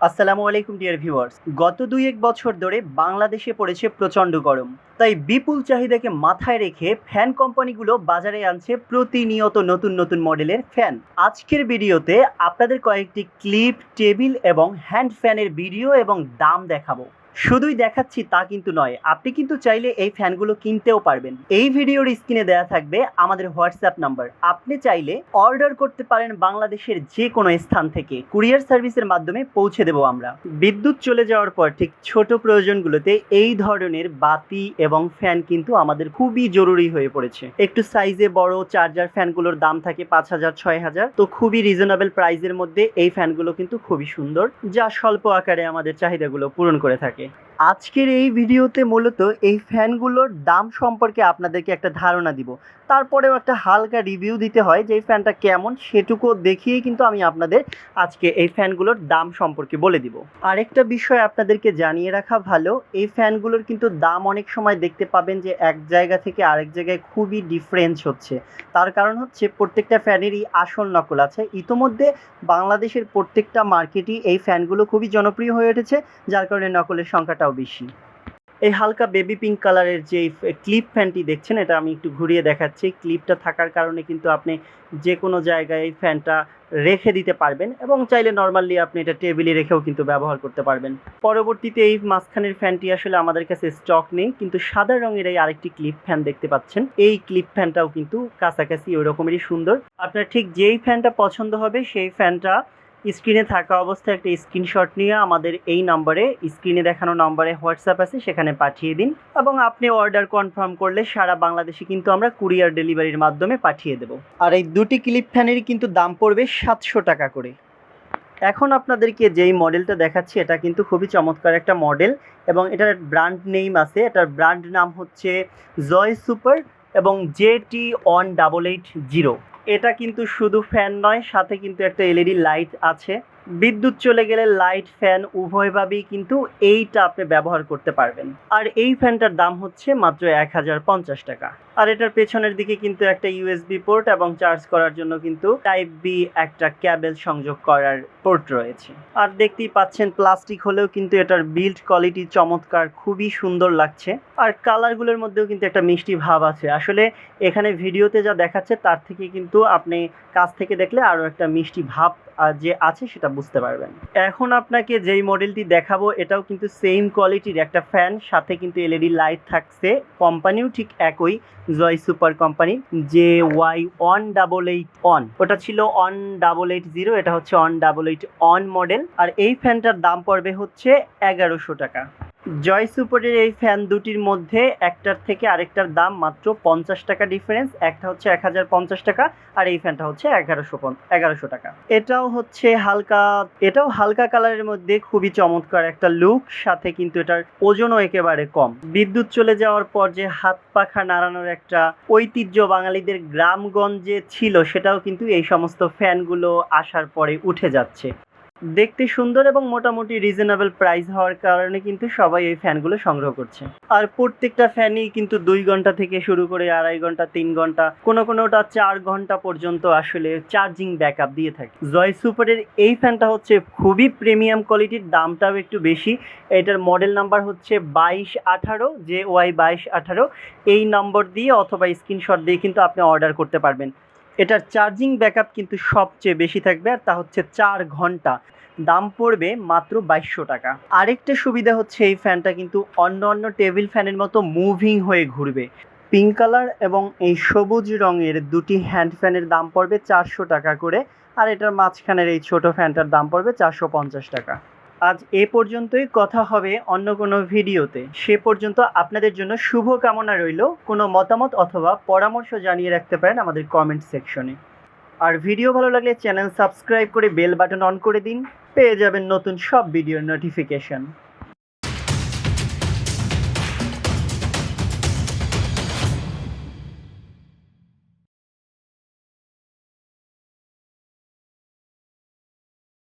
আসসালামু আলাইকুম dear viewers গত দুই এক বছর ধরে বাংলাদেশে পড়েছে প্রচণ্ড গরম। তাই বিপুল চাহিদাকে মাথায় রেখে ফ্যান কোম্পানিগুলো বাজারে আনছে প্রতিনিয়ত নতুন নতুন মডেলের ফ্যান আজকের ভিডিওতে আপনাদের কয়েকটি ক্লিপ টেবিল এবং হ্যান্ড ফ্যানের ভিডিও এবং দাম দেখাবো। শুধুই দেখাচ্ছি তা কিন্তু নয়, আপনি কিন্তু চাইলে এই ফ্যানগুলো কিনতেও পারবেন। এই ভিডিওর স্ক্রিনে দেওয়া থাকবে আমাদের হোয়াটসঅ্যাপ নাম্বার। আপনি চাইলে অর্ডার করতে পারেন বাংলাদেশের যে কোনো স্থান থেকে। কুরিয়ার সার্ভিসের মাধ্যমে পৌঁছে দেবো আমরা। বিদ্যুৎ চলে যাওয়ার পর ঠিক ছোট প্রয়োজনগুলোতে এই ধরনের বাতি এবং ফ্যান কিন্তু আমাদের খুবই জরুরি হয়ে পড়েছে। একটু সাইজে বড় চার্জার ফ্যানগুলোর দাম থাকে পাঁচ হাজার, ছয় হাজার। তো খুবই রিজনেবল প্রাইসের মধ্যে এই ফ্যানগুলো কিন্তু খুবই সুন্দর, যা স্বল্প আকারে আমাদের চাহিদাগুলো পূরণ করে থাকে। Okay. আজকের এই ভিডিওতে মূলত এই ফ্যানগুলোর দাম সম্পর্কে আপনাদেরকে একটা ধারণা দিব। তারপরেও একটা হালকা রিভিউ দিতে হয় যে এই ফ্যানটা কেমন সেটুকু দেখিয়েই কিন্তু আমি আপনাদের আজকে এই ফ্যানগুলোর দাম সম্পর্কে বলে দিব। আরেকটা বিষয় আপনাদেরকে জানিয়ে রাখা ভালো, এই ফ্যানগুলোর কিন্তু দাম অনেক সময় দেখতে পাবেন যে এক জায়গা থেকে আরেক জায়গায় খুবই ডিফারেন্স হচ্ছে। তার কারণ হচ্ছে প্রত্যেকটা ফ্যানেরই আসল নকল আছে। ইতোমধ্যে বাংলাদেশের প্রত্যেকটা মার্কেটই এই ফ্যানগুলো খুবই জনপ্রিয় হয়ে উঠেছে, যার কারণে নকলের সংখ্যাটাও বেশি। এই হালকা বেবি পিঙ্ক কালারের যে ক্লিপ ফ্যানটি দেখছেন, এটা আমি একটু ঘুরিয়ে দেখাচ্ছি। ক্লিপটা থাকার কারণে কিন্তু আপনি যে কোনো জায়গায় এই ফ্যানটা রেখে দিতে পারবেন এবং চাইলে নর্মালি আপনি এটা টেবিলে রেখেও কিন্তু ব্যবহার করতে পারবেন। পরবর্তীতে এই মাঝখানের ফ্যানটি আসলে আমাদের কাছে স্টক নেই, কিন্তু সাদা রঙের এই আরেকটি ক্লিপ ফ্যান দেখতে পাচ্ছেন। এই ক্লিপ ফ্যানটাও কিন্তু কাছাকাছি ওই রকমেরই সুন্দর। আপনার ঠিক যেই ফ্যানটা পছন্দ হবে, সেই ফ্যানটা স্ক্রিনে থাকা অবস্থায় একটা স্ক্রিনশট নিয়ে আমাদের এই নম্বরে, স্ক্রিনে দেখানো নম্বরে হোয়াটসঅ্যাপ আছে, সেখানে পাঠিয়ে দিন। এবং আপনি অর্ডার কনফার্ম করলে সারা বাংলাদেশে কিন্তু আমরা কুরিয়ার ডেলিভারির মাধ্যমে পাঠিয়ে দেব। আর এই দুটি ক্লিপ ফ্যানেরই কিন্তু দাম পড়বে সাতশো টাকা করে। এখন আপনাদেরকে যেই মডেলটা দেখাচ্ছি, এটা কিন্তু খুবই চমৎকার একটা মডেল এবং এটার ব্র্যান্ড নেম আছে। এটার ব্র্যান্ড নাম হচ্ছে জয় সুপার এবং J T one double eight zero. এটা কিন্তু শুধু ফ্যান নয়, সাথে কিন্তু একটা এলইডি লাইট আছে। বিদ্যুৎ চলে গেলে লাইট ফ্যান উভয়ভাবেই কিন্তু এইটা আপনি ব্যবহার করতে পারবেন। আর এই ফ্যানটার দাম হচ্ছে মাত্র এক হাজার পঞ্চাশ টাকা। আর এটার পেছনের দিকে কিন্তু একটা ইউএসবি পোর্ট এবং চার্জ করার জন্য কিন্তু টাইপ বি একটা ক্যাবেল সংযোগ করার পোর্ট রয়েছে। আর দেখতেই পাচ্ছেন প্লাস্টিক হলেও কিন্তু এটার বিল্ড কোয়ালিটি চমৎকার, খুবই সুন্দর লাগছে। আর কালারগুলোর মধ্যেও কিন্তু একটা মিষ্টি ভাব আছে। আসলে এখানে ভিডিওতে যা দেখাচ্ছে তার থেকে কিন্তু আপনি কাছ থেকে দেখলে আরও একটা মিষ্টি ভাব যে আছে সেটা বুঝতে পারবেন। এখন আপনাকে যেই মডেলটি দেখাবো এটাও কিন্তু সেম কোয়ালিটির একটা ফ্যান সাথে কিন্তু এলইডি লাইট থাকছে। কোম্পানিও ঠিক একই। জয় সুপার কোম্পানি যে Y one double eight on ওটা ছিল ওয়ান ডাবল এইট জিরো, এটা হচ্ছে one double eight on model. আর এই ফ্যানটার দাম পড়বে হচ্ছে এগারোশো টাকা। জয় সুপারের এই ফ্যান দুটির মধ্যে একটার থেকে আরেকটার দাম মাত্র পঞ্চাশ টাকা ডিফারেন্স একটা হচ্ছে এক হাজার পঞ্চাশ টাকা আর এই ফ্যানটা হচ্ছে এগারোশো এগারোশো টাকা। এটাও হচ্ছে হালকা, এটাও হালকা কালারের মধ্যে খুবই চমৎকার একটা লুক সাথে কিন্তু এটার ওজনও একেবারে কম। বিদ্যুৎ চলে যাওয়ার পর যে হাত পাখা নাড়ানোর একটা ঐতিহ্য বাঙালিদের গ্রামগঞ্জে ছিল, সেটাও কিন্তু এই সমস্ত ফ্যানগুলো আসার পরে উঠে যাচ্ছে। দেখতে সুন্দর এবং মোটামুটি রিজনেবল প্রাইস হওয়ার কারণে কিন্তু সবাই এই ফ্যানগুলো সংগ্রহ করছে। আর প্রত্যেকটা ফ্যানই কিন্তু দুই ঘণ্টা থেকে শুরু করে আড়াই ঘণ্টা, তিন ঘণ্টা, কোনো কোনোটা চার ঘণ্টা পর্যন্ত আসলে চার্জিং ব্যাকআপ দিয়ে থাকে। জয় সুপারের এই ফ্যানটা হচ্ছে খুবই প্রিমিয়াম কোয়ালিটির দামটাও একটু বেশি। এটার মডেল নাম্বার হচ্ছে বাইশ আঠারো যে ওয়াই বাইশ আঠারো। এই নম্বর দিয়ে অথবা স্ক্রিনশট দিয়ে কিন্তু আপনি অর্ডার করতে পারবেন। এটার চার্জিং ব্যাকআপ কিন্তু সবচেয়ে বেশি থাকবে আর তা হচ্ছে চার ঘণ্টা। দাম পড়বে মাত্র বাইশশো টাকা। আরেকটা সুবিধা হচ্ছে এই ফ্যানটা কিন্তু অন্য অন্য টেবিল ফ্যানের মতো মুভিং হয়ে ঘুরবে। পিঙ্ক কালার এবং এই সবুজ রঙের দুটি হ্যান্ড ফ্যানের দাম পড়বে চারশো টাকা করে। আর এটার মাঝখানের এই ছোট ফ্যানটার দাম পড়বে চারশো পঞ্চাশ টাকা। আজ এ পর্যন্তই কথা হবে অন্য কোনো ভিডিওতে। সে পর্যন্ত আপনাদের জন্য শুভ কামনা রইল। কোনো মতামত অথবা পরামর্শ জানিয়ে রাখতে পারেন আমাদের কমেন্ট সেকশনে আর ভিডিও ভালো লাগলে চ্যানেল সাবস্ক্রাইব করে বেল বাটন অন করে দিন। পেয়ে যাবেন নতুন সব ভিডিওর নোটিফিকেশন